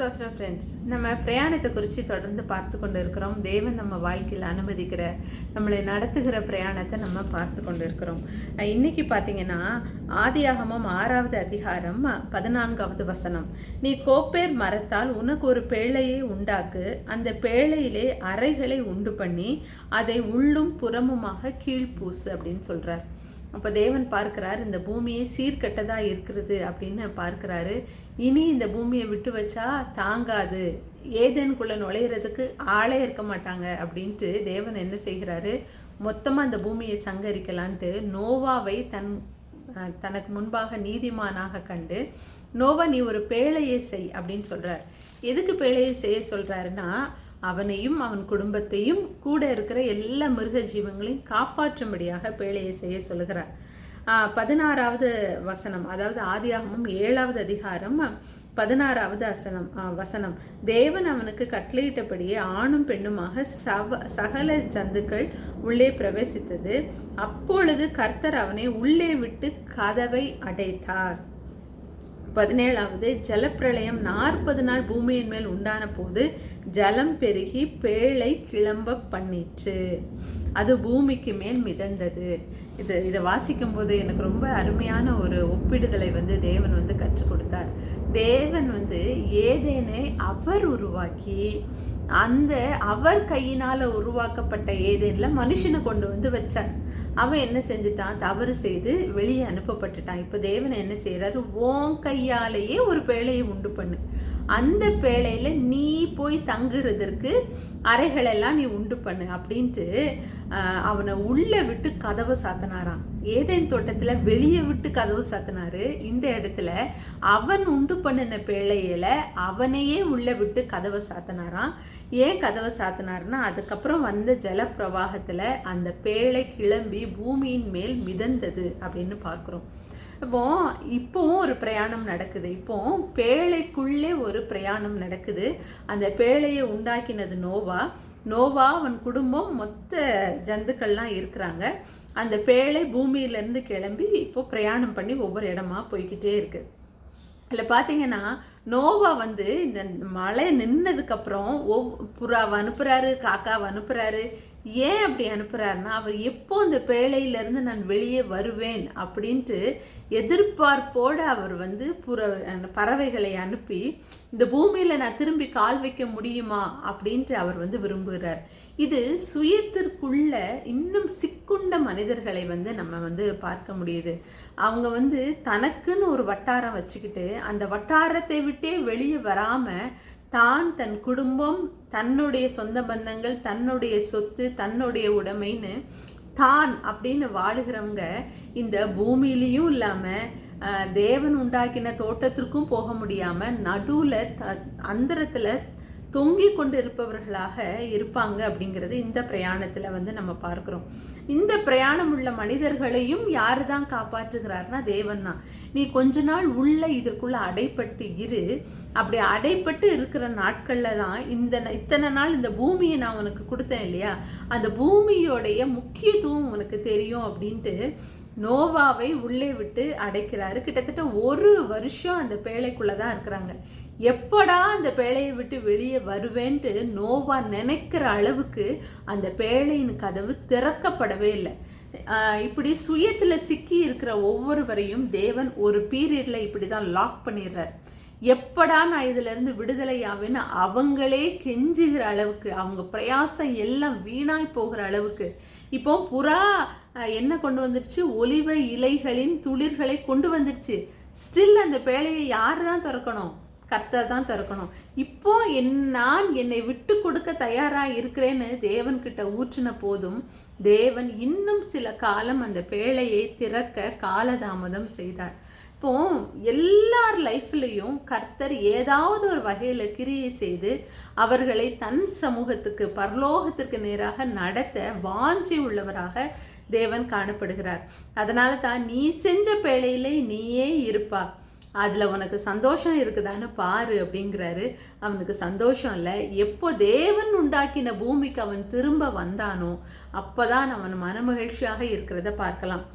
சோஸ்ரா friends நம்ம பிரயாணத்தை குறித்து தொடர்ந்து பார்த்து கொண்டு இருக்கிறோம் தேவன் நம்ம வாழ்க்கையில் அனுமதிக்கிற நம்மளை நடத்துகிற பிரயாணத்தை நம்ம பார்த்து கொண்டு இருக்கிறோம் இன்றைக்கி இன்னைக்கு பார்த்தீங்கன்னா ஆதியாகமம் ஆறாவது அதிகாரம் பதினான்காவது வசனம். நீ கோப்பேர் மரத்தால் உனக்கு ஒரு பேழையை உண்டாக்கு அந்த பேழையிலே அறைகளை உண்டு பண்ணி அதை உள்ளும் புறமுமாக கீழ்பூசு அப்படின்னு சொல்றார். அப்போ தேவன் பார்க்குறாரு இந்த பூமியை சீர்கட்டதாக இருக்கிறது அப்படின்னு பார்க்குறாரு. இனி இந்த பூமியை விட்டு வச்சா தாங்காது. ஏதேனுக்குள்ளே நுழையிறதுக்கு ஆளே இருக்க மாட்டாங்க அப்படின்ட்டு தேவன் என்ன செய்கிறாரு? மொத்தமாக அந்த பூமியை சங்கரிக்கலான்ட்டு நோவாவை தன் தனக்கு முன்பாக நீதிமானாக கண்டு நோவா நீ ஒரு பேழையை செய் அப்படின்னு சொல்கிறார் எதுக்கு பேழையை செய்ய சொல்கிறாருன்னா அவனையும் அவன் குடும்பத்தையும் கூட இருக்கிற எல்லா மிருக ஜீவங்களையும் காப்பாற்றும்படியாக பேழையை செய்ய சொல்கிறார் ஆஹ் பதினாறாவது வசனம் அதாவது ஆதியாகமும் ஏழாவது அதிகாரம் பதினாறாவது அசனம் ஆஹ் வசனம். தேவன் அவனுக்கு கட்டளையிட்டபடியே ஆணும் பெண்ணுமாக சவ சகல ஜந்துக்கள் உள்ளே பிரவேசித்தது. அப்பொழுது கர்த்தர் அவனை உள்ளே விட்டு கதவை அடைத்தார். பதினேழாவது ஜலப்பிரளயம் நாற்பது நாள் பூமியின் மேல் உண்டான போது ஜலம் பெருகி பேழை கிளம்ப பண்ணிற்று. அது பூமிக்கு மேல் மிதந்தது. இது இதை வாசிக்கும் போது எனக்கு ரொம்ப அருமையான ஒரு ஒப்பிடுதலை வந்து தேவன் வந்து கற்றுக் கொடுத்தார். தேவன் வந்து ஏதேனை அவர் உருவாக்கி அந்த அவர் கையினால உருவாக்கப்பட்ட ஏதேனில் மனுஷனை கொண்டு வந்து வச்சார். அவன் என்ன செஞ்சுட்டான்? தவறு செய்து வெளியே அனுப்பப்பட்டுட்டான். இப்போ தேவன் என்ன செய்கிறாரு ஓன் கையாலேயே ஒரு பேழையை உண்டு பண்ணு. அந்த பேழையில் நீ போய் தங்குறதற்கு அறைகளெல்லாம் நீ உண்டு பண்ணு அப்படின்ட்டு அவனை உள்ளே விட்டு கதவை சாத்தினாராம். ஏதேன் தோட்டத்தில் வெளியே விட்டு கதவு சாத்தினாரு. இந்த இடத்துல அவன் உண்டு பண்ணின பேழையில் அவனையே உள்ளே விட்டு கதவை சாத்தினாராம். ஏன் கதவை சாத்தினாருன்னா அதுக்கப்புறம் வந்த ஜல பிரவாகத்துல அந்த பேழை கிளம்பி பூமியின் மேல் மிதந்தது அப்படின்னு பார்க்குறோம். இப்போ இப்போவும் ஒரு பிரயாணம் நடக்குது. இப்போ பேழைக்குள்ளே ஒரு பிரயாணம் நடக்குது. அந்த பேழையை உண்டாக்கினது நோவா. நோவா அவன் குடும்பம் மொத்த ஜந்துக்கள்லாம் இருக்கிறாங்க. அந்த பேழை பூமியிலேருந்து கிளம்பி இப்போ பிரயாணம் பண்ணி ஒவ்வொரு இடமா போய்க்கிட்டே இருக்கு. அதில் பார்த்தீங்கன்னா நோவா வந்து இந்த மழை நின்னதுக்கப்புறம் ஒவ் புறாவை அனுப்புகிறாரு காக்காவை அனுப்புகிறாரு ஏன் அப்படி அனுப்புகிறாருன்னா அவர் எப்போ அந்த பேழையிலேருந்து நான் வெளியே வருவேன் அப்படின்ட்டு எதிர்பார்ப்போடு அவர் வந்து புற அந்த பறவைகளை அனுப்பி இந்த பூமியில் நான் திரும்பி கால் வைக்க முடியுமா அப்படின்ட்டு அவர் வந்து விரும்புகிறார் இது சுயத்திற்குள்ள இன்னும் சிக்குண்ட மனிதர்களை வந்து நம்ம வந்து பார்க்க முடியுது. அவங்க வந்து தனக்குன்னு ஒரு வட்டாரம் வச்சுக்கிட்டு அந்த வட்டாரத்தை விட்டே வெளியே வராமல் தான் தன் குடும்பம் தன்னுடைய சொந்த பந்தங்கள் தன்னுடைய சொத்து தன்னுடைய உடைமைன்னு தான் அப்படின்னு வாழுகிறவங்க இந்த பூமியிலையும் இல்லாமல் தேவன் உண்டாக்கின தோட்டத்திற்கும் போக முடியாமல் நடுவில் த அந்தரத்துல தொங்கிக் கொண்டிருப்பவர்களாக இருப்பாங்க அப்படிங்கிறது இந்த பிரயாணத்தில் வந்து நம்ம பார்க்குறோம். இந்த பிரயாணம் உள்ள மனிதர்களையும் யாரு தான் காப்பாற்றுகிறார்னா தேவன் தான். நீ கொஞ்ச நாள் உள்ள இதற்குள்ள அடைப்பட்டு இரு. அப்படி அடைப்பட்டு இருக்கிற நாட்களில் தான் இந்த ந- இத்தனை நாள் இந்த பூமியை நான் உனக்கு கொடுத்தேன் இல்லையா? அந்த பூமியோடைய முக்கியத்துவம் உனக்கு தெரியும் அப்படின்ட்டு நோவாவை உள்ளே விட்டு அடைக்கிறாரு. கிட்டத்தட்ட ஒரு வருஷம் அந்த பேழைக்குள்ளே தான் இருக்கிறாங்க. எப்படா அந்த பேழையை விட்டு வெளியே வருவேன்ட்டு நோவா நினைக்கிற அளவுக்கு அந்த பேழையின் கதவு திறக்கப்படவே இல்லை. இப்படி சுயத்தில் சிக்கி இருக்கிற ஒவ்வொருவரையும் தேவன் ஒரு பீரியட்டில் இப்படி தான் லாக் பண்ணிடுறார். எப்படா நான் இதிலேருந்து விடுதலை ஆவேன்னு அவங்களே கெஞ்சுகிற அளவுக்கு அவங்க பிரயாசம் எல்லாம் வீணாய் போகிற அளவுக்கு. இப்போ புறா என்ன கொண்டு வந்துருச்சு? ஒலிவ இலைகளின் துளிர்களை கொண்டு வந்துருச்சு. ஸ்டில் அந்த பேழையை யார் தான் திறக்கணும்? கர்த்தர் தான் திறக்கணும். இப்போ என் நான் என்னை விட்டு கொடுக்க தயாராக இருக்கிறேன்னு தேவன்கிட்ட ஊற்றின போதும் தேவன் இன்னும் சில காலம் அந்த பேழையை திறக்க காலதாமதம் செய்தார். இப்போ எல்லார் லைஃப்லேயும் கர்த்தர் ஏதாவது ஒரு வகையில் கிரியை செய்து அவர்களை தன் சமூகத்துக்கு பரலோகத்திற்கு நேராக நடத்த வாஞ்சி உள்ளவராக தேவன் காணப்படுகிறார். அதனால தான் நீ செஞ்ச பேழையிலே நீயே இருப்பா அதில் உனக்கு சந்தோஷம் இருக்குதான்னு பாரு அப்படிங்கிறாரு. அவனுக்கு சந்தோஷம் இல்லை. எப்போ தேவன் உண்டாக்கின பூமிக்கு அவன் திரும்ப வந்தானோ அப்போ தான் அவன் மனமகிழ்ச்சியாக இருக்கிறத பார்க்கலாம்.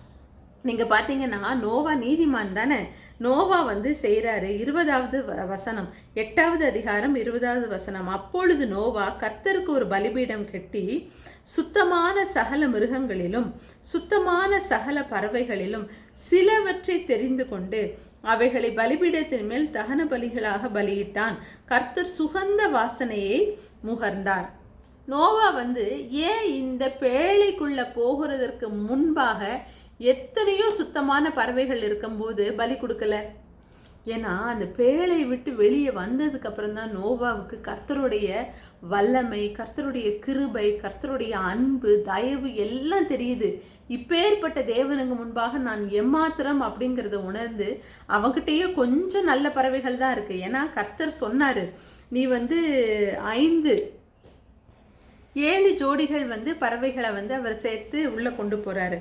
நீங்கள் பார்த்தீங்கன்னா நோவா நீதிமான் தானே? நோவா வந்து செய்கிறாரு இருபதாவது வ- வசனம். எட்டாவது அதிகாரம் இருபதாவது வசனம். அப்பொழுது நோவா கர்த்தருக்கு ஒரு பலிபீடம் கட்டி சுத்தமான சகல மிருகங்களிலும் சுத்தமான சகல பறவைகளிலும் சிலவற்றை தெரிந்து கொண்டு அவைகளை பலிபீடத்தின் மேல் தகன பலிகளாக பலியிட்டான். கர்த்தர் சுகந்த வாசனையை முகர்ந்தார். நோவா வந்து ஏன் இந்த பேழைக்குள்ள போகிறதற்கு முன்பாக எத்தனையோ சுத்தமான பறவைகள் இருக்கும்போது பலி கொடுக்கல. ஏன்னா அந்த பேழை விட்டு வெளியே வந்ததுக்கு அப்புறம் தான் நோவாவுக்கு கர்த்தருடைய வல்லமை கர்த்தருடைய கிருபை கர்த்தருடைய அன்பு தயவு எல்லாம் தெரியுது. இப்பேற்பட்ட தேவனுக்கு முன்பாக நான் எம்மாத்திரம் அப்படிங்கிறத உணர்ந்து அவங்கிட்டயே கொஞ்சம் நல்ல பறவைகள் தான் இருக்குது ஏன்னா கர்த்தர் சொன்னார் நீ வந்து ஐந்து ஏழு ஜோடிகள் வந்து பறவைகளை வந்து அவர் சேர்த்து உள்ளே கொண்டு போகிறாரு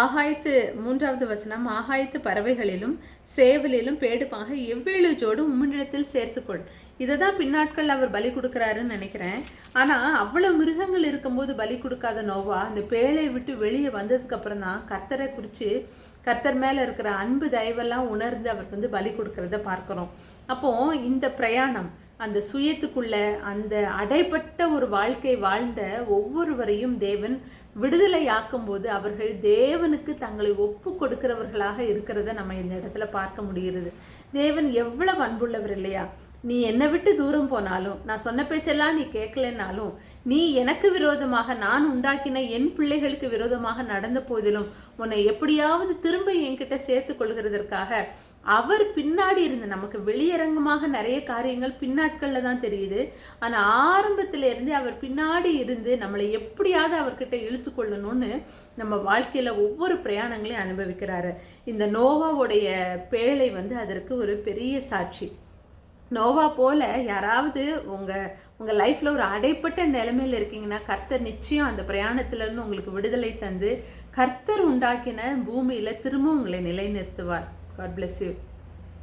ஆகாயத்து மூன்றாவது வசனம் ஆகாயத்து பறவைகளிலும் சேவலிலும் பேடுமாக எவ்வேழு ஜோடும் உம்மிடத்தில் சேர்த்துக்கொள். இதை தான் பின்னாட்கள் அவர் பலி கொடுக்குறாருன்னு நினைக்கிறேன். ஆனால் அவ்வளோ மிருகங்கள் இருக்கும்போது பலி கொடுக்காத நோவா அந்த பேழை விட்டு வெளியே வந்ததுக்கப்புறம் தான் கர்த்தரை குறித்து கர்த்தர் மேலே இருக்கிற அன்பு தயவெல்லாம் உணர்ந்து அவருக்கு வந்து பலி கொடுக்கறத பார்க்குறோம். அப்போது இந்த பிரயாணம் அந்த சுயத்துக்குள்ள அந்த அடைப்பட்ட ஒரு வாழ்க்கை வாழ்ந்த ஒவ்வொருவரையும் தேவன் விடுதலையாக்கும் போது அவர்கள் தேவனுக்கு தங்களை ஒப்பு கொடுக்கிறவர்களாக இருக்கிறத நம்ம இந்த இடத்துல பார்க்க முடிகிறது. தேவன் எவ்வளவு அன்புள்ளவர் இல்லையா? நீ என்னை விட்டு தூரம் போனாலும் நான் சொன்ன பேச்செல்லாம் நீ கேட்கலனாலும் நீ எனக்கு விரோதமாக நான் உண்டாக்கின என் பிள்ளைகளுக்கு விரோதமாக நடந்த போதிலும் உன்னை எப்படியாவது திரும்ப என்கிட்ட சேர்த்து கொள்கிறதற்காக அவர் பின்னாடி இருந்து நமக்கு வெளியரங்கமாக நிறைய காரியங்கள் பின்னாட்களில் தான் தெரியுது. ஆனால் ஆரம்பத்தில் இருந்தே அவர் பின்னாடி இருந்து நம்மளை எப்படியாவது அவர்கிட்ட இழுத்து கொள்ளணும்னு நம்ம வாழ்க்கையில் ஒவ்வொரு பிரயாணங்களையும் அனுபவிக்கிறாரு. இந்த நோவாவுடைய பேழை வந்து அதற்கு ஒரு பெரிய சாட்சி. நோவா போல யாராவது உங்கள் உங்கள் லைஃப்பில் ஒரு அடைப்பட்ட நிலைமையில் இருக்கீங்கன்னா கர்த்தர் நிச்சயம் அந்த பிரயாணத்திலேருந்து உங்களுக்கு விடுதலை தந்து கர்த்தர் உண்டாக்கின பூமியில் திரும்ப உங்களை நிலைநிறுத்துவார். God bless you